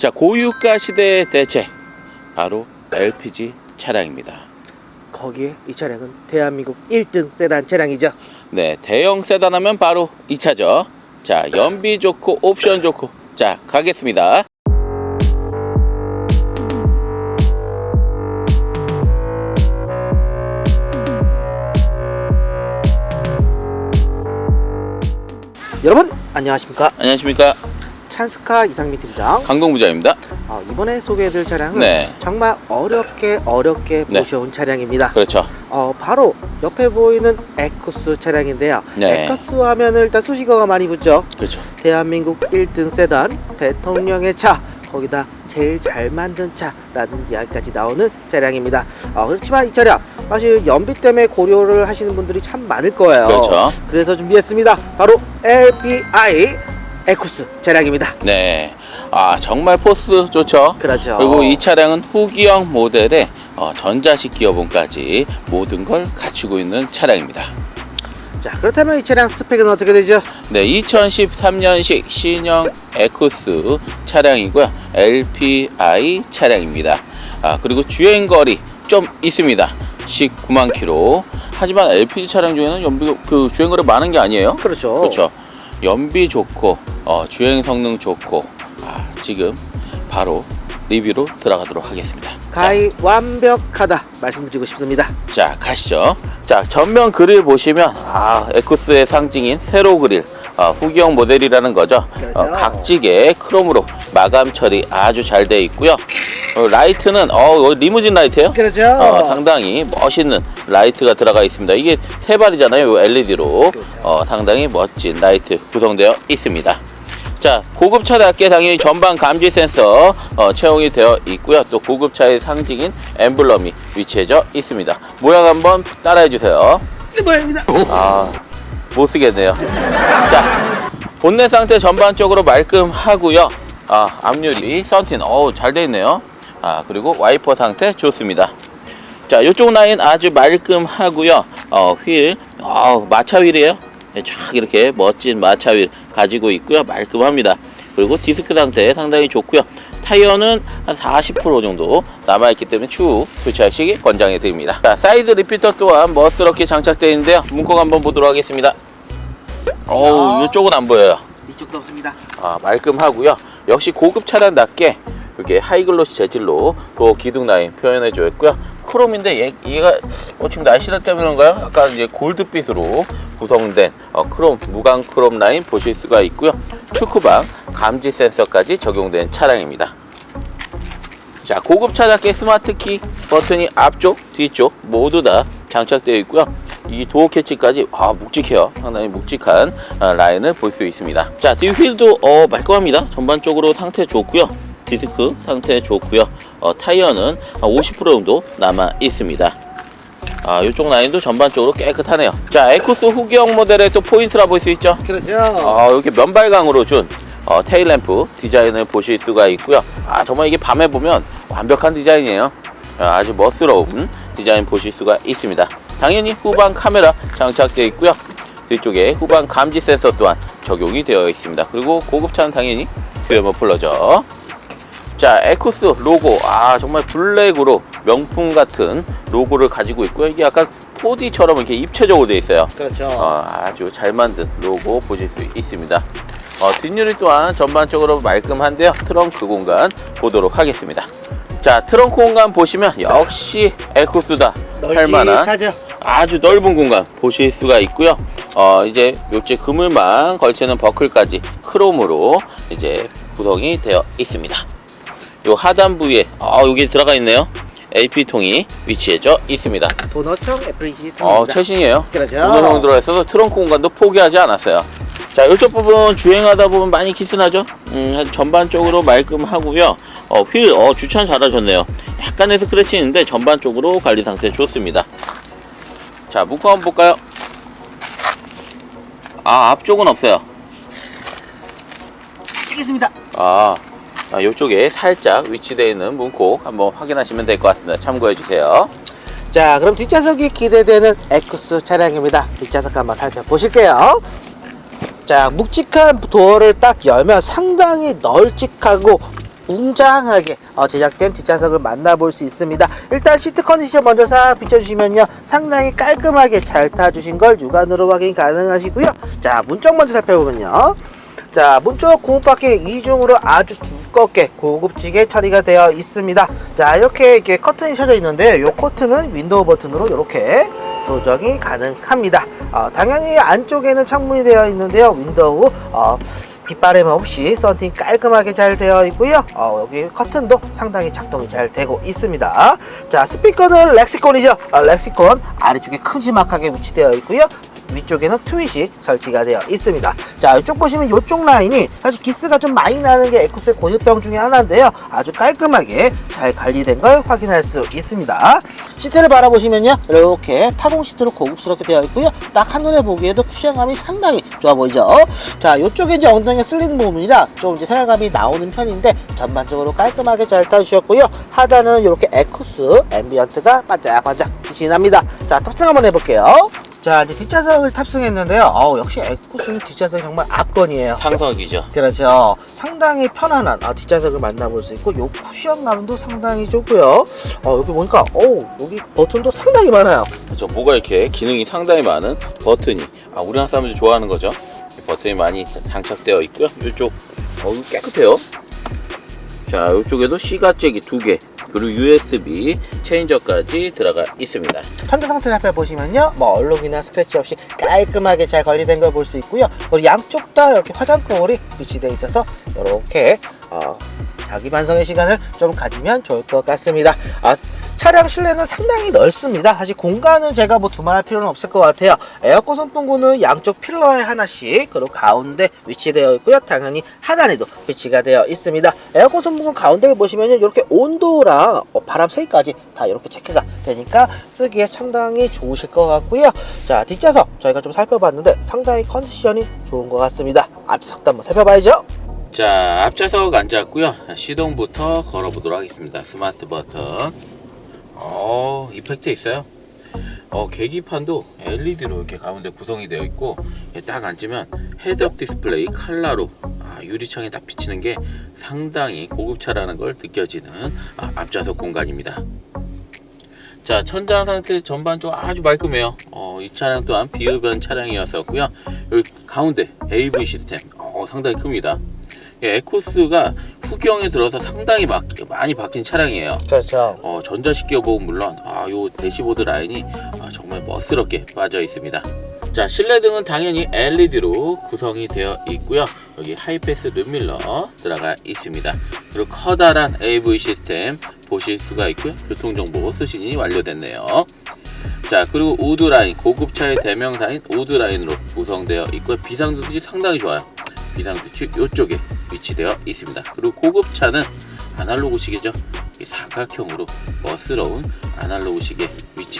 자, 고유가 시대의 대체 바로 LPG 차량입니다. 거기에 이 차량은 대한민국 1등 세단 차량이죠. 네, 대형 세단 하면 바로 이 차죠. 자, 연비 좋고 옵션 좋고. 자, 가겠습니다. 여러분 안녕하십니까? 안녕하십니까? 찬스카 이상민 팀장. 강동 부장입니다. 어, 이번에 소개해드릴 차량은 네. 정말 어렵게 어렵게 네. 모셔온 차량입니다. 그렇죠. 어, 바로 옆에 보이는 에쿠스 차량인데요. 네. 에쿠스 하면은 일단 수식어가 많이 붙죠. 그렇죠. 대한민국 1등 세단, 대통령의 차, 거기다 제일 잘 만든 차라는 이야기까지 나오는 차량입니다. 어, 그렇지만 이 차량 사실 연비 때문에 고려를 하시는 분들이 참 많을 거예요. 그렇죠. 그래서 준비했습니다. 바로 LPI 에쿠스 차량입니다. 네. 아, 정말 포스 좋죠. 그렇죠. 그리고 이 차량은 후기형 모델에 어, 전자식 기어봉까지 모든 걸 갖추고 있는 차량입니다. 자 그렇다면 이 차량 스펙은 어떻게 되죠? 네, 2013년식 신형 에쿠스 차량이고요. LPI 차량입니다. 아, 그리고 주행 거리 좀 있습니다. 19만 킬로. 하지만 LPG 차량 중에는 연비 그 주행 거리 많은 게 아니에요. 그렇죠. 그렇죠. 연비 좋고 어, 주행 성능 좋고 아, 지금 바로 리뷰로 들어가도록 하겠습니다. 가히 완벽하다 말씀드리고 싶습니다. 자 가시죠 자 전면 그릴 보시면 아 에쿠스의 상징인 세로 그릴 어, 후기형 모델이라는 거죠 어, 그렇죠. 각지게 크롬으로 마감 처리 아주 잘 돼 있고요 어, 라이트는 어 이거 리무진 라이트예요 그렇죠. 어, 상당히 멋있는 라이트가 들어가 있습니다 이게 세 발이잖아요 LED로 그렇죠. 어, 상당히 멋진 라이트 구성되어 있습니다 자 고급 차 답게 당연히 전방 감지 센서 어, 채용이 되어 있고요. 또 고급 차의 상징인 엠블럼이 위치해져 있습니다. 모양 한번 따라해 주세요. 이 모양입니다. 아 못 쓰겠네요. 자 본넷 상태 전반적으로 말끔하고요. 아 앞유리 썬틴 어우 잘 돼 있네요. 아 그리고 와이퍼 상태 좋습니다. 자 이쪽 라인 아주 말끔하고요. 어, 휠 어, 마차 휠이에요. 네, 쫙 이렇게 멋진 마차 휠 가지고 있고요 말끔합니다 그리고 디스크 상태 상당히 좋고요 타이어는 한 40% 정도 남아있기 때문에 추후 교체하시기 권장해 드립니다 자 사이드 리피터 또한 멋스럽게 장착되어 있는데요 문콕 한번 보도록 하겠습니다 어우 이쪽은 안 보여요 이쪽도 없습니다. 아, 말끔하고요. 역시 고급 차량답게 이렇게 하이글로시 재질로 도어 기둥 라인 표현해 주었고요. 크롬인데 얘, 얘가 어, 지금 날씨라 때문에 그런가요? 약간 이제 골드빛으로 구성된 어, 크롬 무광 크롬 라인 보실 수가 있고요. 축구방 감지 센서까지 적용된 차량입니다. 자 고급 차답게 스마트 키 버튼이 앞쪽 뒤쪽 모두 다 장착되어 있고요. 이 도어 캐치까지 아 묵직해요. 상당히 묵직한 아, 라인을 볼 수 있습니다. 자 뒷휠도 어, 말끔합니다. 전반적으로 상태 좋고요. 디스크 상태 좋고요. 어, 타이어는 50% 정도 남아 있습니다 아 이쪽 라인도 전반적으로 깨끗하네요 자 에쿠스 후기형 모델의 또 포인트라 볼 수 있죠 그렇죠. 아, 이렇게 면발광으로 준 어, 테일 램프 디자인을 보실 수가 있고요. 아, 정말 이게 밤에 보면 완벽한 디자인이에요. 아, 아주 멋스러운 디자인 보실 수가 있습니다. 당연히 후방 카메라 장착되어 있고요. 뒤쪽에 후방 감지 센서 또한 적용이 되어 있습니다. 그리고 고급차는 당연히 듀얼 머플러죠. 자, 에쿠스 로고. 아, 정말 블랙으로 명품 같은 로고를 가지고 있고요. 이게 약간 4D처럼 이렇게 입체적으로 되어 있어요. 그렇죠. 어, 아주 잘 만든 로고 보실 수 있습니다. 어, 뒷유리 또한 전반적으로 말끔한데요. 트렁크 공간 보도록 하겠습니다. 자, 트렁크 공간 보시면 역시 에쿠스다 할 만한. 아주 넓은 공간 보실 수가 있고요. 어, 이제 요째 그물망 걸치는 버클까지 크롬으로 이제 구성이 되어 있습니다. 요 하단 부위에 어, 여기 들어가 있네요. AP 통이 위치해져 있습니다. 도너형 애플리시 어, 최신이에요. 그렇죠. 운전성 들어가 있어서 트렁크 공간도 포기하지 않았어요. 자, 이쪽 부분 주행하다 보면 많이 키스나죠? 음, 전반적으로 말끔하고요. 어, 휠, 어, 주차는 잘하셨네요. 약간의 스크래치 있는데 전반적으로 관리 상태 좋습니다. 자, 묶어 한번 볼까요? 아, 앞쪽은 없어요. 찍겠습니다. 아, 아, 이쪽에 살짝 위치되어 있는 문콕 한번 확인하시면 될 것 같습니다. 참고해 주세요. 자, 그럼 뒷좌석이 기대되는 에쿠스 차량입니다. 뒷좌석 한번 살펴보실게요. 자, 묵직한 도어를 딱 열면 상당히 널찍하고 웅장하게 어, 제작된 뒷좌석을 만나볼 수 있습니다. 일단 시트 컨디션 먼저 싹 비춰주시면요. 상당히 깔끔하게 잘 타주신 걸 육안으로 확인 가능하시고요. 자, 문쪽 먼저 살펴보면요. 자, 문쪽 고무바퀴 이중으로 아주 두껍게 고급지게 처리가 되어 있습니다. 자, 이렇게 이렇게 커튼이 쳐져 있는데 이 커튼은 윈도우 버튼으로 이렇게 조정이 가능합니다. 어, 당연히 안쪽에는 창문이 되어 있는데요. 윈도우 어, 빗바람 없이 썬팅 깔끔하게 잘 되어 있고요. 어, 여기 커튼도 상당히 작동이 잘 되고 있습니다. 자, 스피커는 렉시콘이죠. 어, 렉시콘 아래쪽에 큼지막하게 위치되어 있고요. 위쪽에는 트윗이 설치가 되어 있습니다. 자, 이쪽 보시면 이쪽 라인이 사실 기스가 좀 많이 나는 게 에쿠스의 고질병 중에 하나인데요. 아주 깔끔하게 잘 관리된 걸 확인할 수 있습니다. 시트를 바라보시면요. 이렇게 타공 시트로 고급스럽게 되어 있고요. 딱 한눈에 보기에도 쿠션감이 상당히 좋아 보이죠. 자, 이쪽에 이제 엉덩이가 쓸리는 부분이라 좀 이제 생활감이 나오는 편인데 전반적으로 깔끔하게 잘 타주셨고요. 하단은 이렇게 에쿠스 앰비언트가 반짝반짝 빛이 납니다. 자, 탑승 한번 해볼게요. 자, 이제 뒷좌석을 탑승했는데요. 어우, 역시 에쿠스는 뒷좌석이 정말 압권이에요. 상석이죠. 그렇죠. 상당히 편안한 아, 뒷좌석을 만나볼 수 있고, 요 쿠션감도 상당히 좋고요. 어, 여기 보니까, 어우, 여기 버튼도 상당히 많아요. 그렇죠. 뭐가 이렇게 기능이 상당히 많은 버튼이 아 우리나라 사람들이 좋아하는 거죠. 이 버튼이 많이 장착되어 있고요. 이쪽 어 이거 깨끗해요. 자 이쪽에도 C가 잭이 두 개. 그리고 USB 체인저까지 들어가 있습니다. 천장 상태 살펴보시면요. 뭐 얼룩이나 스크래치 없이 깔끔하게 잘 관리된 걸 볼 수 있고요. 그리고 양쪽 다 이렇게 화장 거울이 위치되어 있어서 이렇게 어, 자기 반성의 시간을 좀 가지면 좋을 것 같습니다. 아, 차량 실내는 상당히 넓습니다. 사실 공간은 제가 뭐 두말할 필요는 없을 것 같아요. 에어컨 선풍구는 양쪽 필러에 하나씩 그리고 가운데 위치되어 있고요. 당연히 하단에도 위치가 되어 있습니다. 에어컨 선풍구 가운데를 보시면 이렇게 온도랑 어, 바람 세기까지 다 이렇게 체크가 되니까 쓰기에 상당히 좋으실 것 같고요. 자 뒷좌석 저희가 좀 살펴봤는데 상당히 컨디션이 좋은 것 같습니다. 앞좌석도 한번 살펴봐야죠. 자 앞좌석 앉았고요. 시동부터 걸어보도록 하겠습니다. 스마트 버튼. 어 이펙트 있어요. 어 계기판도 LED로 이렇게 가운데 구성이 되어 있고 예, 딱 앉으면 헤드업 디스플레이 칼라로 아, 유리창에 딱 비치는 게 상당히 고급차라는 걸 느껴지는 아, 앞좌석 공간입니다. 자 천장 상태 전반적으로 아주 말끔해요. 어, 이 차량 또한 비흡연 차량이었었고요. 여기 가운데 AV 시스템 어, 상당히 큽니다. 예, 에코스가 후경에 들어서 상당히 막, 많이 바뀐 차량이에요. 그렇죠. 어, 전자식 기어복은 물론 아, 요 대시보드 라인이 아, 정말 멋스럽게 빠져 있습니다. 자, 실내등은 당연히 LED로 구성이 되어 있고요. 여기 하이패스 룸밀러 들어가 있습니다. 그리고 커다란 AV 시스템 보실 수가 있고요. 교통정보 수신이 완료됐네요. 자, 그리고 우드 라인, 고급차의 대명사인 우드 라인으로 구성되어 있고요. 비상등이 상당히 좋아요. 비상등치 이쪽에 위치되어 있습니다. 그리고 고급차는 아날로그식이죠. 이 사각형으로 멋스러운 아날로그식에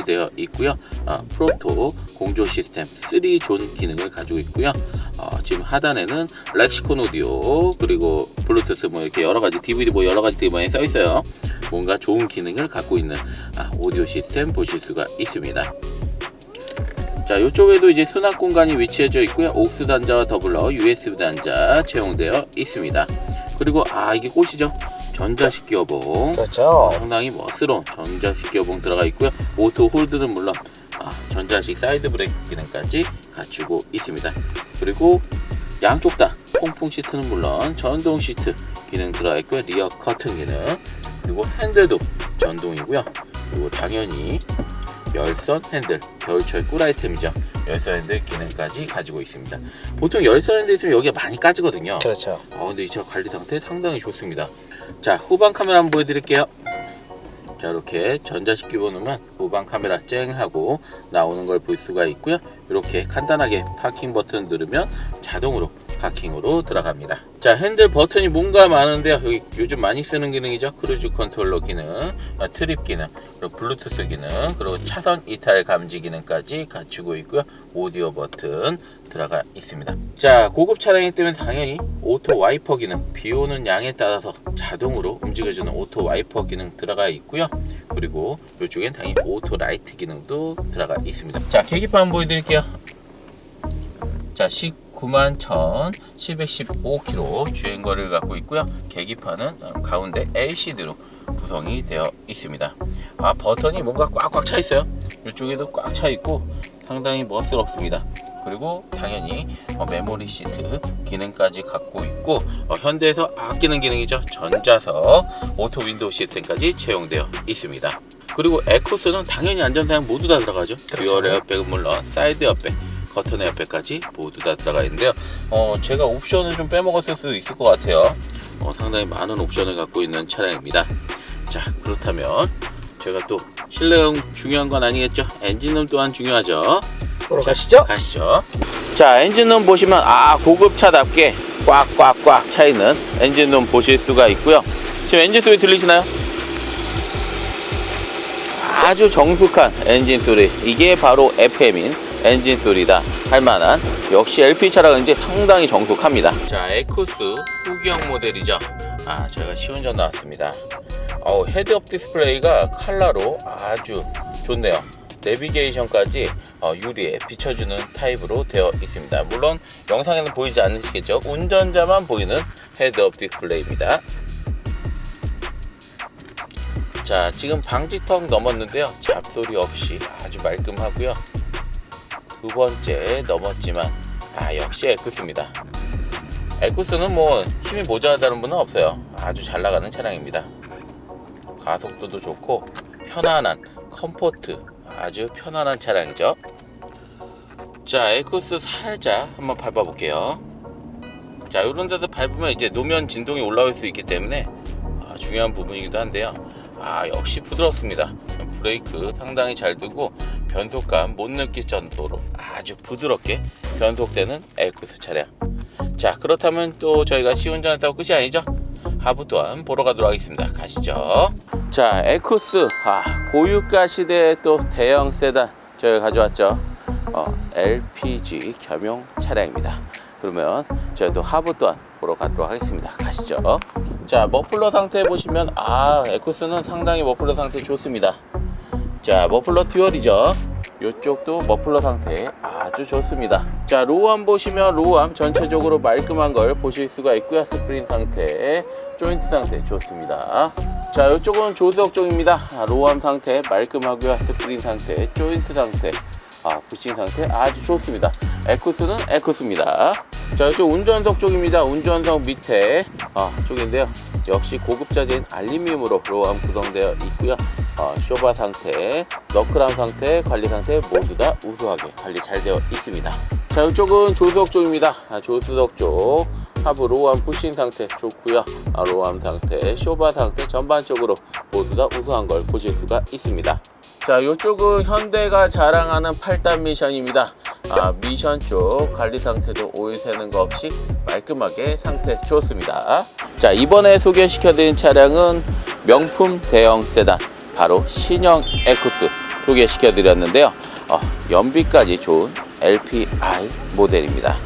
위치되어 있고요. 어, 프로토 공조 시스템 3존 기능을 가지고 있고요. 어, 지금 하단에는 렉시콘 오디오 그리고 블루투스 뭐 이렇게 여러 가지 DVD 뭐 여러 가지 많이 써 있어요. 뭔가 좋은 기능을 갖고 있는 아, 오디오 시스템 보실 수가 있습니다. 자, 이쪽에도 이제 수납 공간이 위치해져 있고요. 옥스 단자와 더불어 USB 단자 채용되어 있습니다. 그리고 아 이게 꽃이죠. 전자식 기어봉. 그렇죠. 상당히 멋스러운 전자식 기어봉 들어가 있고요. 오토 홀드는 물론 아, 전자식 사이드 브레이크 기능까지 갖추고 있습니다. 그리고 양쪽 다 통풍 시트는 물론 전동 시트 기능 들어가 있고요. 리어 커튼 기능 그리고 핸들도 전동이고요. 그리고 당연히 열선 핸들 겨울철 꿀 아이템이죠. 열선 핸들 기능까지 가지고 있습니다. 보통 열선 핸들 있으면 여기가 많이 까지거든요. 그렇죠. 어, 근데 이 차 관리 상태 상당히 좋습니다. 자, 후방 카메라 한번 보여드릴게요. 자, 이렇게 전자식 기본으로만 후방 카메라 쨍 하고 나오는 걸 볼 수가 있고요. 이렇게 간단하게 파킹 버튼 누르면 자동으로 파킹으로 들어갑니다. 자, 핸들 버튼이 뭔가 많은데요. 여기 요즘 많이 쓰는 기능이죠. 크루즈 컨트롤러 기능, 아, 트립 기능, 그리고 블루투스 기능, 그리고 차선 이탈 감지 기능까지 갖추고 있고요. 오디오 버튼 들어가 있습니다. 자, 고급 차량이기 때문에 당연히 오토 와이퍼 기능, 비 오는 양에 따라서 자동으로 움직여주는 오토 와이퍼 기능 들어가 있고요. 그리고 이쪽엔 당연히 오토 라이트 기능도 들어가 있습니다. 자, 계기판 보여드릴게요. 자, 19 91,715km 주행거리를 갖고 있고요. 계기판은 어, 가운데 LCD로 구성이 되어 있습니다. 아 버튼이 뭔가 꽉꽉 차 있어요. 이쪽에도 꽉 차 있고 상당히 멋스럽습니다. 그리고 당연히 어, 메모리 시트 기능까지 갖고 있고 어, 현대에서 아끼는 기능이죠. 전자석 오토 윈도우 시스템까지 채용되어 있습니다. 그리고 에코스는 당연히 안전사양 모두 다 들어가죠. 듀얼 에어백은 물론 사이드 에어백, 커튼 에어백까지 모두 다 들어가 있는데요. 어, 제가 옵션을 좀 빼먹었을 수도 있을 것 같아요. 어, 상당히 많은 옵션을 갖고 있는 차량입니다. 자, 그렇다면 제가 또 실내용 중요한 건 아니겠죠? 엔진음 또한 중요하죠. 보러 가시죠. 가시죠. 자, 엔진룸 보시면 아 고급차답게 꽉꽉꽉 차 있는 엔진룸 보실 수가 있고요. 지금 엔진 소리 들리시나요? 아주 정숙한 엔진 소리. 이게 바로 FM인 엔진 소리다 할 만한 역시 LP 차량은 이제 상당히 정숙합니다. 자, 에코스 후기형 모델이죠. 아, 저희가 시운전 나왔습니다. 어우, 헤드업 디스플레이가 칼라로 아주 좋네요. 내비게이션까지 어, 유리에 비춰주는 타입으로 되어 있습니다. 물론 영상에는 보이지 않으시겠죠? 운전자만 보이는 헤드업 디스플레이입니다. 자, 지금 방지턱 넘었는데요. 잡소리 없이 아주 말끔하고요. 두 번째 넘었지만 아 역시 에쿠스입니다. 에쿠스는 뭐 힘이 모자라다는 분은 없어요. 아주 잘 나가는 차량입니다. 가속도도 좋고 편안한 컴포트 아주 편안한 차량이죠. 자, 에쿠스 살짝 한번 밟아볼게요. 자, 이런 데서 밟으면 이제 노면 진동이 올라올 수 있기 때문에 아, 중요한 부분이기도 한데요. 아, 역시 부드럽습니다. 브레이크 상당히 잘 두고 변속감 못 느낄 정도로 아주 부드럽게 변속되는 에쿠스 차량. 자, 그렇다면 또 저희가 시운전했다고 끝이 아니죠? 하부 또한 보러 가도록 하겠습니다. 가시죠. 자, 에쿠스 아, 고유가 시대의 또 대형 세단 저희가 가져왔죠. 어, LPG 겸용 차량입니다. 그러면 저희도 하부 또한 보러 가도록 하겠습니다. 가시죠. 자, 머플러 상태 보시면 아, 에쿠스는 상당히 머플러 상태 좋습니다. 자, 머플러 듀얼이죠. 이쪽도 머플러 상태 아주 좋습니다. 자, 로우암 보시면 로우암 전체적으로 말끔한 걸 보실 수가 있고요. 스프링 상태, 조인트 상태 좋습니다. 자, 이쪽은 조수석 쪽입니다. 아, 로우암 상태 말끔하고요. 스프링 상태, 조인트 상태, 아, 부싱 상태 아주 좋습니다. 에쿠스는 에쿠스입니다. 자, 이쪽 운전석 쪽입니다. 운전석 밑에 아, 쪽인데요. 역시 고급자재인 알루미늄으로 로우암 구성되어 있고요. 어, 쇼바 상태, 너클함 상태, 관리 상태 모두 다 우수하게 관리 잘 되어 있습니다. 자, 이쪽은 조수석 쪽입니다. 아, 조수석 쪽 하부 로우암 푸싱 상태 좋고요. 아, 로우암 상태, 쇼바 상태 전반적으로 모두 다 우수한 걸 보실 수가 있습니다. 자, 이쪽은 현대가 자랑하는 8단 미션입니다. 아, 미션 쪽 관리 상태도 오일 새는 거 없이 말끔하게 상태 좋습니다. 자, 이번에 소개시켜드린 차량은 명품 대형 세단 바로 신형 에쿠스 소개시켜드렸는데요. 어, 연비까지 좋은 LPI 모델입니다.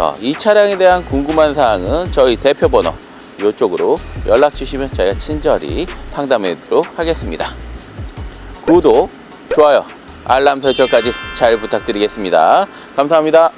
어, 이 차량에 대한 궁금한 사항은 저희 대표 번호 이쪽으로 연락 주시면 저희가 친절히 상담해 드리도록 하겠습니다. 구독, 좋아요, 알람 설정까지 잘 부탁드리겠습니다. 감사합니다.